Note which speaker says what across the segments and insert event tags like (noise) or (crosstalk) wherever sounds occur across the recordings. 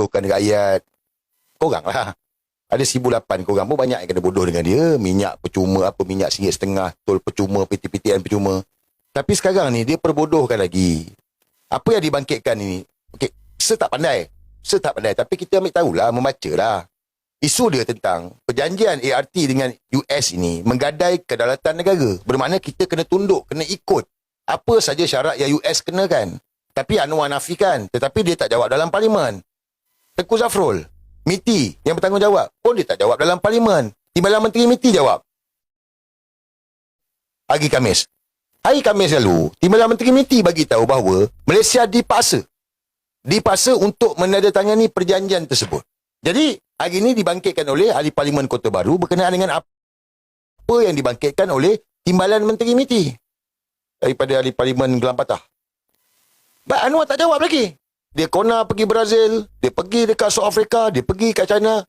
Speaker 1: bodohkan rakyat. Korang lah. Ada 1008 korang pun banyak yang kena bodoh dengan dia. Minyak percuma, apa minyak singgit setengah, tol percuma, PT-PTN percuma. Tapi sekarang ni dia perbodohkan lagi. Apa yang dibangkitkan ini? Okey, saya tak pandai. Saya tak pandai. Tapi kita ambil tahulah, membaca lah. Isu dia tentang perjanjian ART dengan US ini menggadai kedaulatan negara. Bermakna kita kena tunduk, kena ikut apa saja syarat yang US kenakan. Tapi Anwar nafikan. Tetapi dia tak jawab dalam parlimen. Tengku Zafrul, MITI yang bertanggungjawab pun dia tak jawab dalam parlimen. Timbalan Menteri MITI jawab. Hari Kamis. Hari Kamis lalu, Timbalan Menteri MITI bagi tahu bahawa Malaysia dipaksa. Dipaksa untuk menandatangani perjanjian tersebut. Jadi, hari ini dibangkitkan oleh Ahli Parlimen Kota Baru berkenaan dengan apa yang dibangkitkan oleh Timbalan Menteri MITI daripada Ahli Parlimen Gelam Patah. Anwar tak jawab lagi. Dia kona pergi Brazil, dia pergi dekat South Africa, dia pergi kat China.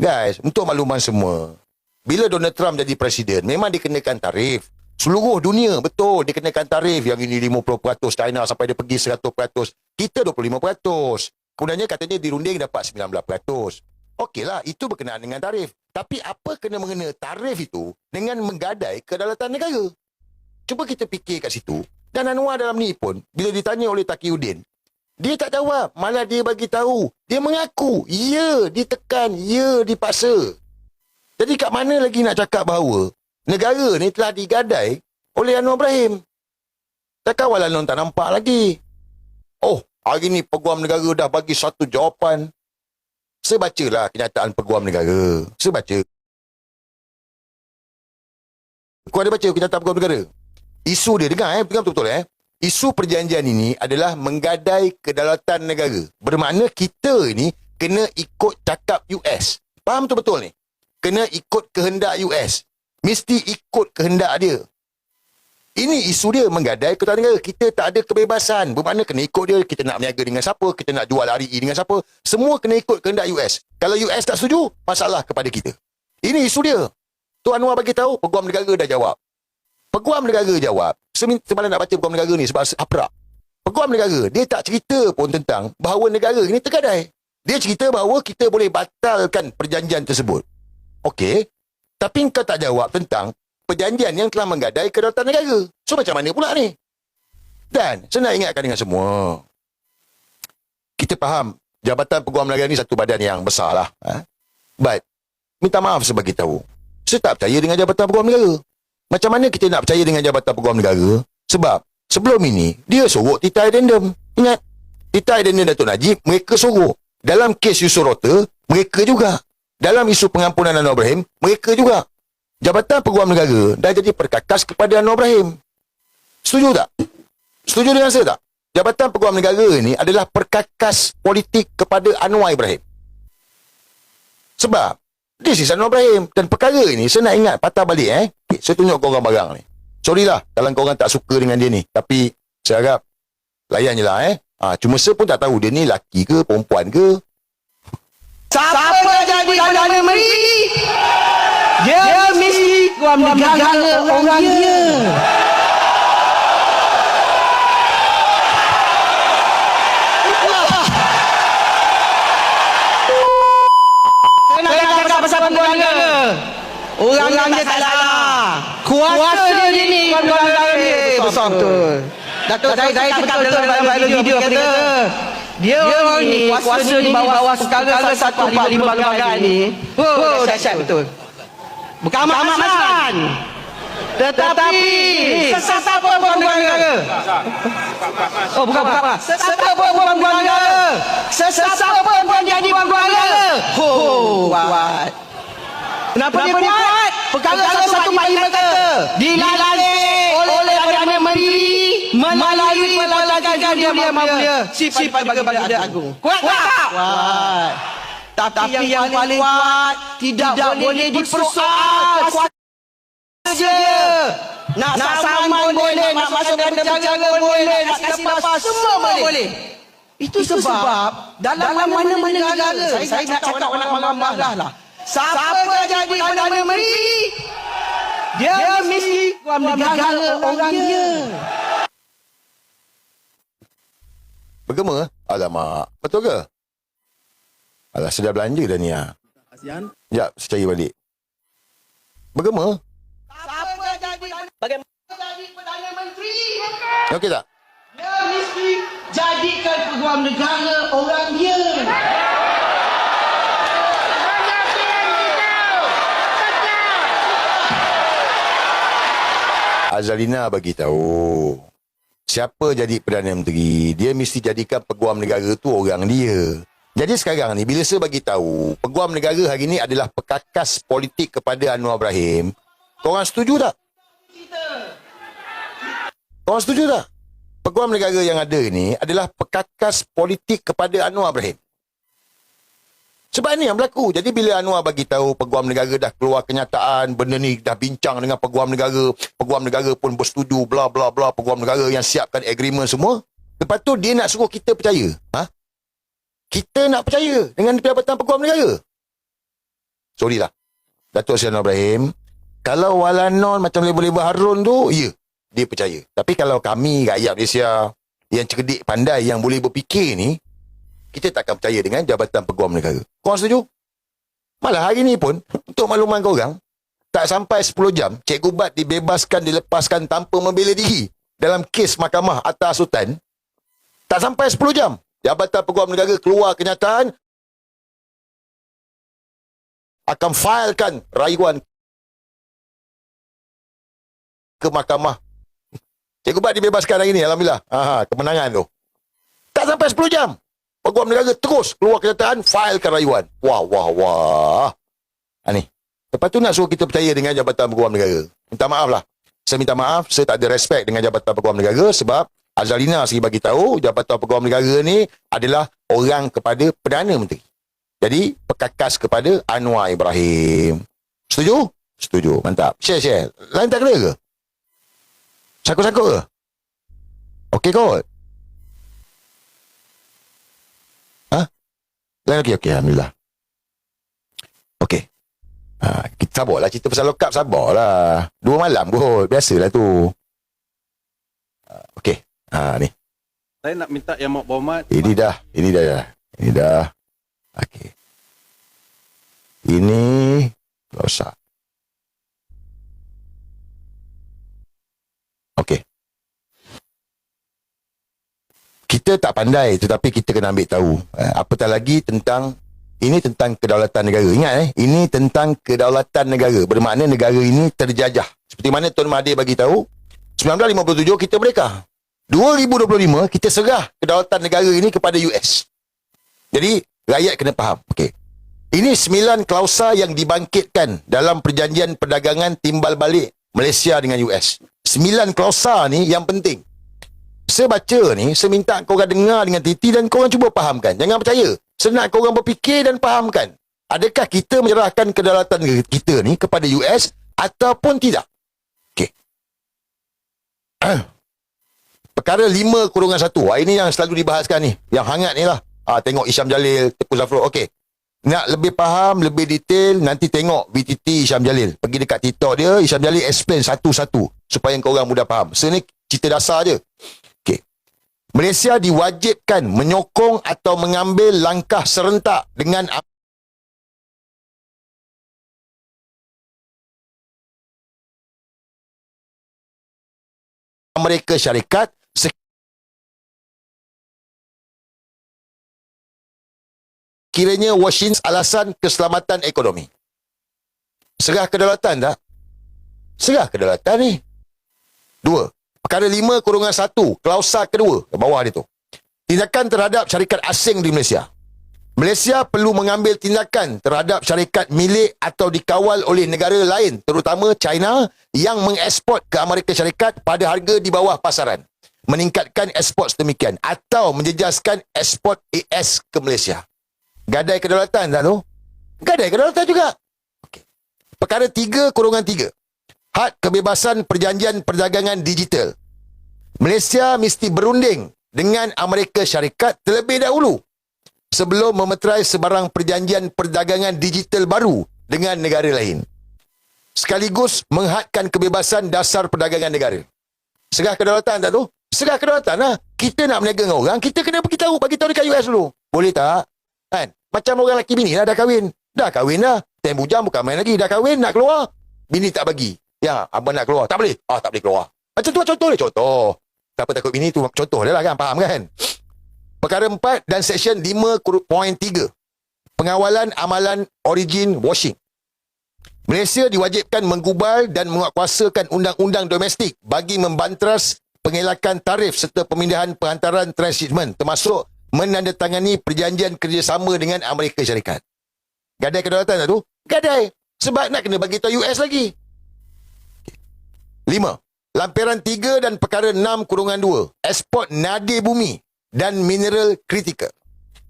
Speaker 1: Guys, untuk makluman semua, bila Donald Trump jadi presiden, memang dikenakan tarif. Seluruh dunia, betul, dikenakan tarif. Yang ini 50% China sampai dia pergi 100%. Kita 25%. Kemudiannya katanya dirunding dapat 19%. Okeylah, itu berkenaan dengan tarif. Tapi apa kena mengena tarif itu dengan menggadai kedaulatan negara? Cuba kita fikir kat situ. Dan Anwar dalam ni pun, bila ditanya oleh Takiuddin, dia tak jawab. Malah dia bagi tahu. Dia mengaku. Ya, ditekan. Ya, dipaksa. Jadi kat mana lagi nak cakap bahawa negara ni telah digadai oleh Anwar Ibrahim? Tak kawal Anwar tak nampak lagi. Oh, Hari ni Peguam Negara dah bagi satu jawapan. Saya bacalah kenyataan Peguam Negara. Saya baca. Kau ada baca kenyataan Peguam Negara? Isu dia, dengar eh, dengar betul-betul eh. Isu perjanjian ini adalah menggadai kedaulatan negara. Bermakna kita ini kena ikut cakap US. Faham betul-betul ni? Kena ikut kehendak US. Mesti ikut kehendak dia. Ini isu dia menggadai ketua negara. Kita tak ada kebebasan. Bermakna kena ikut dia. Kita nak berniaga dengan siapa. Kita nak jual RE dengan siapa. Semua kena ikut kehendak US. Kalau US tak setuju, masalah kepada kita. Ini isu dia. Tuan Anwar bagi tahu, peguam negara dah jawab. Peguam negara jawab. Semalam nak baca peguam negara ni sebab aprak. Peguam negara, dia tak cerita pun tentang bahawa negara ini tergadai. Dia cerita bahawa kita boleh batalkan perjanjian tersebut. Okey. Tapi kau tak jawab tentang perjanjian yang telah menggadai kedaulatan negara. So macam mana pula ni? Dan saya nak ingatkan dengan semua. Kita faham Jabatan Peguam Negara ni satu badan yang besar lah. Ha? But, minta maaf sebagai tahu. Saya tak percaya dengan Jabatan Peguam Negara. Macam mana kita nak percaya dengan Jabatan Peguam Negara? Sebab, sebelum ini, dia sorok Tita Addendum. Ingat? Tita Addendum Datuk Najib, mereka sorok. Dalam kes Yusuf Rota, mereka juga. Dalam isu pengampunan Anwar Ibrahim, mereka juga. Jabatan Peguam Negara dah jadi perkakas kepada Anwar Ibrahim. Setuju tak? Setuju dengan saya tak? Jabatan Peguam Negara ini adalah perkakas politik kepada Anwar Ibrahim. Sebab, this is Anwar Ibrahim. Dan perkara ini, saya nak ingat patah balik eh. Okay, saya tunjuk korang barang ni. Sorry lah kalau korang tak suka dengan dia ni. Tapi, saya harap layan je lah eh. Ha, cuma saya pun tak tahu dia ni laki ke, perempuan ke.
Speaker 2: Siapa, Siapa jadi Perdana Menteri? Dia, dia mesti Tuan negara orang dia. Saya nak cakap pasal Tuan negara. Orang yang dia tak salah. Kuasa dia ni Tuan negara ni. Besar betul. Datuk saya saya cakap dalam video kita. Dia, orang ni kuasa di bawah perkara 145 bahagian ni. Oh, dahsyat betul. Bukan Ahmad Maslan. Tetapi sesat perempuan negara. Oh bukan bukan. Sesat perempuan negara. Sesat perempuan jadi perempuan negara. Oh kuat. Kenapa, Kenapa dia kuat? Perkara satu bayi kata dilalui oleh Perdana Menteri melalui pelajaran dia mulia si Pagi Baginda Agung. Kuat tak? Kuat. Tapi, Tapi yang, yang paling kuat tidak, tidak boleh dipersoal saja. Nak, nak saman boleh, nak masukkan penjara boleh, nak kasih lepas semua boleh. Itu, Itu sebab, sebab dalam mana-mana negara, saya, saya nak cakap orang marah-marah lah. Siapa jadi Perdana Menteri? Dia, dia mesti tuan negara orang dia.
Speaker 1: Bergema? Alamak. Betul ke? Alah, sedar belanja dah ni. Ha.
Speaker 3: ASEAN
Speaker 1: Sekejap, saya cari balik. Bergema?
Speaker 2: Siapa jadi bagaimana jadi Perdana Menteri?
Speaker 1: Okey tak?
Speaker 2: Dia mesti jadikan peguam negara orang dia.
Speaker 1: Azalina bagi tahu. Siapa jadi Perdana Menteri, dia mesti jadikan peguam negara tu orang dia. Jadi sekarang ni, bila saya bagi tahu, peguam negara hari ni adalah pekakas politik kepada Anwar Ibrahim, korang setuju tak? Korang setuju tak? Peguam negara yang ada ni adalah pekakas politik kepada Anwar Ibrahim. Sebab ni yang berlaku. Jadi bila Anwar bagi tahu peguam negara dah keluar kenyataan, benda ni dah bincang dengan peguam negara, peguam negara pun bersetuju, bla bla bla, peguam negara yang siapkan agreement semua. Lepas tu dia nak suruh kita percaya. Ha? Kita nak percaya dengan jabatan peguam negara. Sorry lah. Datuk Anwar Ibrahim, kalau walanon macam label-label Harun tu, ya, dia percaya. Tapi kalau kami, rakyat Malaysia, yang cerdik, pandai, yang boleh berfikir ni, kita takkan percaya dengan jabatan peguam negara. Korang setuju? Malah hari ni pun, untuk makluman korang, tak sampai 10 jam, Cikgu Bat dibebaskan, dilepaskan tanpa membela diri dalam kes mahkamah atas sultan. Tak sampai 10 jam, Jabatan Peguam Negara keluar kenyataan akan filekan rayuan ke mahkamah. Cikgu Bat dibebaskan hari ni, Alhamdulillah. Aha, kemenangan tu. Tak sampai 10 jam. Peguam negara terus keluar kenyataan filekan rayuan. Wah, wah, wah. Ha ni. Lepas tu nak suruh kita percaya dengan Jabatan Peguam Negara. Minta maaf lah. Saya minta maaf, saya tak ada respect dengan Jabatan Peguam Negara sebab Azalina segi bagi tahu Jabatan Peguam Negara ni adalah orang kepada Perdana Menteri. Jadi, pekakas kepada Anwar Ibrahim. Setuju? Setuju. Mantap. Share, share. Lain tak kena ke? Sakut-sakut ke? Okey kot. Lain okey, okey. Alhamdulillah. Okey. Ha, kita sabarlah cerita pasal lokap sabarlah. Dua malam kot. Biasalah tu. Ha, okey. Ha, ni.
Speaker 3: Saya nak minta Yang Mak Berhormat
Speaker 1: Ini dah. Ini dah. dah. Ini dah. Okey. Ini rosak. Okey. Kita tak pandai tetapi kita kena ambil tahu. Eh, apatah lagi tentang ini tentang kedaulatan negara. Ingat eh, ini tentang kedaulatan negara. Bermakna negara ini terjajah. Seperti mana Tuan Mahathir bagi tahu, 1957 kita merdeka. 2025 kita serah kedaulatan negara ini kepada US. Jadi rakyat kena faham. Okey. Ini sembilan klausa yang dibangkitkan dalam perjanjian perdagangan timbal balik Malaysia dengan US. Sembilan klausa ni yang penting. Saya baca ni, saya minta korang dengar dengan titi dan korang cuba fahamkan. Jangan percaya. Saya nak korang berfikir dan fahamkan. Adakah kita menyerahkan kedaulatan kita ni kepada US ataupun tidak? Okey. (clears throat) Perkara 5 kurungan 1. Ah, Ini yang selalu dibahaskan ni. Yang hangat ni lah. Ah, tengok Isyam Jalil, Tengku Zafrul. Okey. Nak lebih faham, lebih detail, nanti tengok VTT Isyam Jalil. Pergi dekat TikTok dia, Isyam Jalil explain satu-satu. Supaya korang mudah faham. So, ni cerita dasar je. Malaysia diwajibkan menyokong atau mengambil langkah serentak dengan Amerika Syarikat sekiranya Washington alasan keselamatan ekonomi. Serah kedaulatan tak? Serah kedaulatan ni. Dua. Perkara lima kurungan satu. Klausa kedua. Ke bawah dia tu. Tindakan terhadap syarikat asing di Malaysia. Malaysia perlu mengambil tindakan terhadap syarikat milik atau dikawal oleh negara lain terutama China yang mengeksport ke Amerika Syarikat pada harga di bawah pasaran. Meningkatkan ekspor sedemikian atau menjejaskan ekspor AS ke Malaysia. Gadai kedaulatan tak tu? Gadai kedaulatan juga. Okey. Perkara tiga kurungan tiga. Had kebebasan perjanjian perdagangan digital. Malaysia mesti berunding dengan Amerika Syarikat terlebih dahulu sebelum memeterai sebarang perjanjian perdagangan digital baru dengan negara lain. Sekaligus menghadkan kebebasan dasar perdagangan negara. Serah kedaulatan tak tu? Serah kedaulatan lah. Kita nak berniaga dengan orang, kita kena beritahu, bagi tahu dekat US dulu. Boleh tak? Kan? Macam orang lelaki bini lah dah kahwin. Dah kahwin dah. Time bujang bukan main lagi. Dah kahwin nak keluar. Bini tak bagi. Ya, abang nak keluar. Tak boleh. Ah, tak boleh keluar. Macam tu lah contoh dia. Contoh. Siapa takut bini tu contoh dia lah kan. Faham kan? Perkara 4 dan seksyen 5.3. Pengawalan amalan origin washing. Malaysia diwajibkan menggubal dan menguatkuasakan undang-undang domestik bagi membantras pengelakan tarif serta pemindahan perantaran transshipment termasuk menandatangani perjanjian kerjasama dengan Amerika Syarikat. Gadai kedaulatan tak tu? Gadai. Sebab nak kena bagi tahu US lagi. 5. Lampiran 3 dan perkara 6 kurungan 2. Ekspor nadir bumi dan mineral kritikal.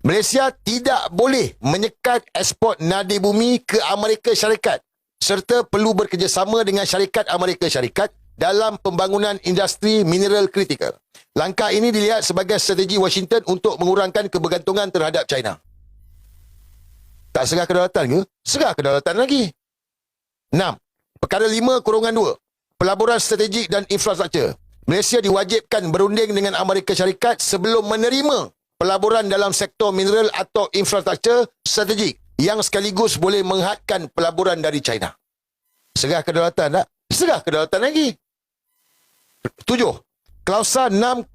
Speaker 1: Malaysia tidak boleh menyekat ekspor nadir bumi ke Amerika Syarikat serta perlu bekerjasama dengan syarikat Amerika Syarikat dalam pembangunan industri mineral kritikal. Langkah ini dilihat sebagai strategi Washington untuk mengurangkan kebergantungan terhadap China. Tak serah kedaulatan ke? Serah kedaulatan lagi. 6. Perkara 5 kurungan 2. Pelaburan strategik dan infrastruktur. Malaysia diwajibkan berunding dengan Amerika Syarikat sebelum menerima pelaburan dalam sektor mineral atau infrastruktur strategik yang sekaligus boleh menghadkan pelaburan dari China. Serah kedaulatan tak? Serah kedaulatan lagi. Tujuh. Klausa 6.2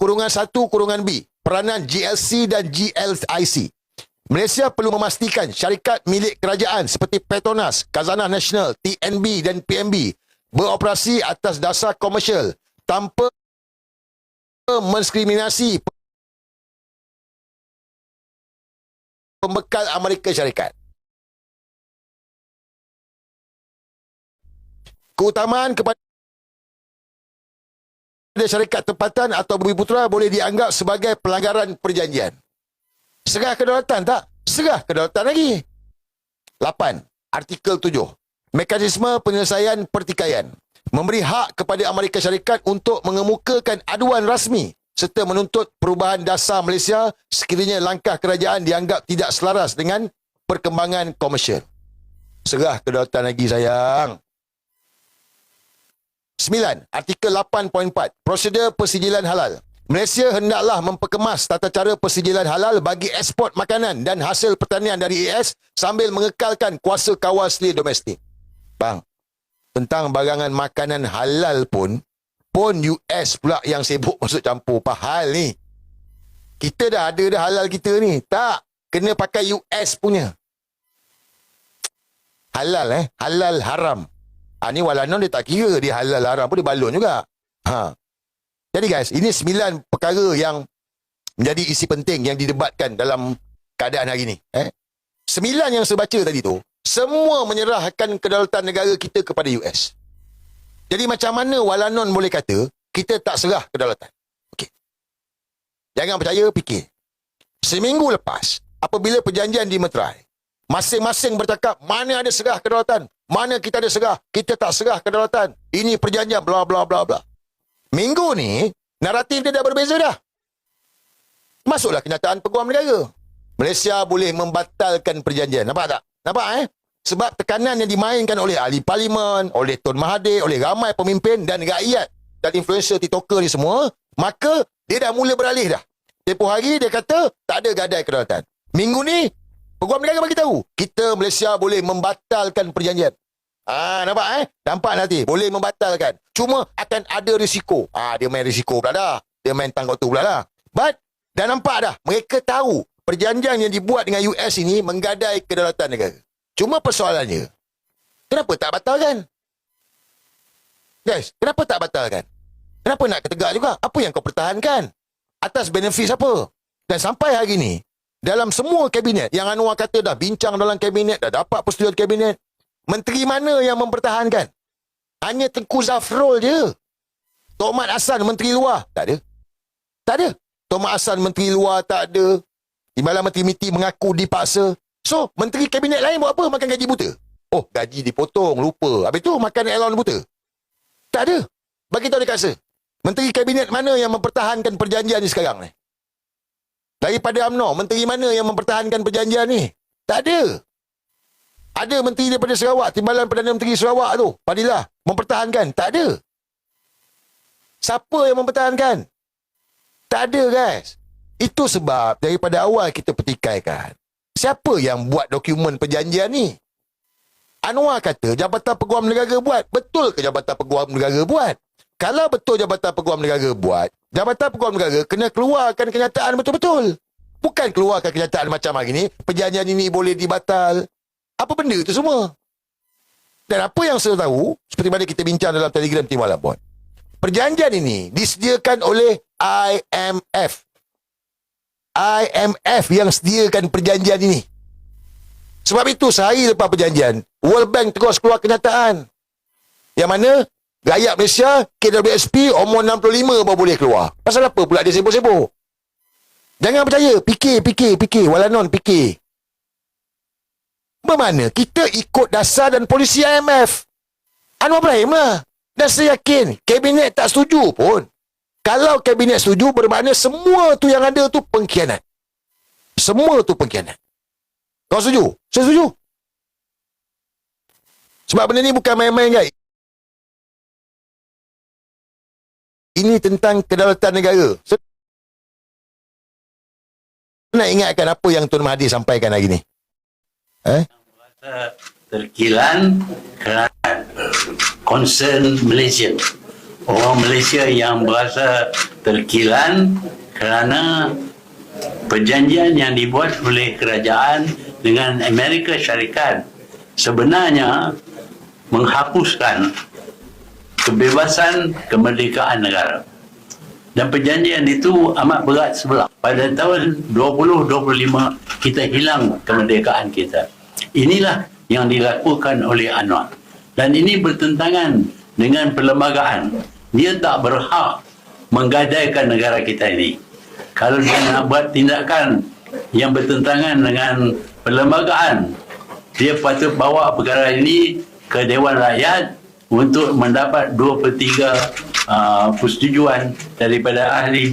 Speaker 1: kurungan 1 kurungan B. Peranan GLC dan GLIC. Malaysia perlu memastikan syarikat milik kerajaan seperti Petronas, Khazanah Nasional, TNB dan PNB beroperasi atas dasar komersial tanpa mendiskriminasi pembekal Amerika Syarikat. Keutamaan kepada syarikat tempatan atau bumi putera boleh dianggap sebagai pelanggaran perjanjian. Serah kedaulatan tak? Serah kedaulatan lagi. 8. Artikel 7. Mekanisme penyelesaian pertikaian. Memberi hak kepada Amerika Syarikat untuk mengemukakan aduan rasmi serta menuntut perubahan dasar Malaysia sekiranya langkah kerajaan dianggap tidak selaras dengan perkembangan komersial. Serah kedaulatan lagi sayang. 9. Artikel 8.4. Prosedur persijilan halal. Malaysia hendaklah memperkemas tata cara persijilan halal bagi ekspor makanan dan hasil pertanian dari AS sambil mengekalkan kuasa kawal selia domestik. Bang, tentang barangan makanan halal pun, pun US pula yang sibuk (laughs) masuk campur. Apa hal ni? Kita dah ada dah halal kita ni. Tak. Kena pakai US punya. Halal eh. Halal haram. Ha, ni walanon dia tak kira dia halal haram pun dia balon juga. Ha. Jadi guys, ini sembilan perkara yang menjadi isi penting yang didebatkan dalam keadaan hari ini. Eh? Sembilan yang saya baca tadi tu, semua menyerahkan kedaulatan negara kita kepada US. Jadi macam mana Walanon boleh kata, kita tak serah kedaulatan. Okey. Jangan percaya, fikir. Seminggu lepas, apabila perjanjian di Meterai, masing-masing bercakap, mana ada serah kedaulatan, mana kita ada serah, kita tak serah kedaulatan. Ini perjanjian, bla bla bla bla. Minggu ni, naratif dia dah berbeza dah. Masuklah kenyataan peguam negara. Malaysia boleh membatalkan perjanjian. Nampak tak? Nampak eh? Sebab tekanan yang dimainkan oleh ahli parlimen, oleh Tun Mahathir, oleh ramai pemimpin dan rakyat dan influencer TikToker ni semua, maka dia dah mula beralih dah. Tempoh hari dia kata tak ada gadai kedaulatan. Minggu ni, peguam negara bagi tahu, kita Malaysia boleh membatalkan perjanjian. Ah, nampak eh? Nampak nanti. Boleh membatalkan. Cuma akan ada risiko. Ah, dia main risiko pula dah. Dia main tanggung tu pula lah. But, dah nampak dah. Mereka tahu perjanjian yang dibuat dengan US ini menggadai kedaulatan negara. Cuma persoalannya, kenapa tak batalkan? Guys, kenapa tak batalkan? Kenapa nak ketegak juga? Apa yang kau pertahankan? Atas benefit apa? Dan sampai hari ini, dalam semua kabinet yang Anwar kata dah bincang dalam kabinet, dah dapat persetujuan kabinet, Menteri mana yang mempertahankan? Hanya Tengku Zafrul je. Tok Mat Hassan Menteri Luar. Tak ada. Tak ada. Tok Mat Hassan Menteri Luar tak ada. Timbalan Menteri Miti mengaku dipaksa. So, Menteri Kabinet lain buat apa? Makan gaji buta. Oh, gaji dipotong. Lupa. Habis tu makan allowance buta. Tak ada. Bagi tahu dia kata. Menteri Kabinet mana yang mempertahankan perjanjian ni sekarang ni? Daripada UMNO, menteri mana yang mempertahankan perjanjian ni? Tak ada. Ada menteri daripada Sarawak, Timbalan Perdana Menteri Sarawak tu, Fadilah, mempertahankan. Tak ada. Siapa yang mempertahankan? Tak ada guys. Itu sebab daripada awal kita petikaikan. Siapa yang buat dokumen perjanjian ni? Anwar kata Jabatan Peguam Negara buat. Betul ke Jabatan Peguam Negara buat? Kalau betul Jabatan Peguam Negara buat, Jabatan Peguam Negara kena keluarkan kenyataan betul-betul. Bukan keluarkan kenyataan macam hari ni, perjanjian ini boleh dibatal. Apa benda itu semua? Dan apa yang saya tahu, seperti mana kita bincang dalam Telegram Tim Malabon, perjanjian ini disediakan oleh IMF. IMF yang sediakan perjanjian ini. Sebab itu sehari lepas perjanjian, World Bank terus keluar kenyataan. Yang mana rakyat Malaysia, KWSP umur 65 baru boleh keluar. Pasal apa pula dia sibuk-sibuk? Jangan percaya, fikir, fikir, fikir, walanon fikir. Bermakna kita ikut dasar dan polisi IMF. Anwar Ibrahim lah. Dan saya yakin kabinet tak setuju pun. Kalau kabinet setuju bermakna semua tu yang ada tu pengkhianat. Semua tu pengkhianat. Kau setuju? Saya setuju. Sebab benda ni bukan main-main guys. Ini tentang kedaulatan negara. Saya nak ingatkan apa yang Tuan Mahathir sampaikan hari ni. Eh?
Speaker 4: terkilan kerana concern Malaysia. Orang Malaysia yang berasa terkilan kerana perjanjian yang dibuat oleh kerajaan dengan Amerika Syarikat sebenarnya menghapuskan kebebasan kemerdekaan negara. Dan perjanjian itu amat berat sebelah. Pada tahun 2025 kita hilang kemerdekaan kita. Inilah yang dilakukan oleh Anwar. Dan ini bertentangan dengan perlembagaan. Dia tak berhak menggadaikan negara kita ini. Kalau dia nak buat tindakan yang bertentangan dengan perlembagaan, dia patut bawa perkara ini ke Dewan Rakyat untuk mendapat 2 per 3 uh, persetujuan daripada ahli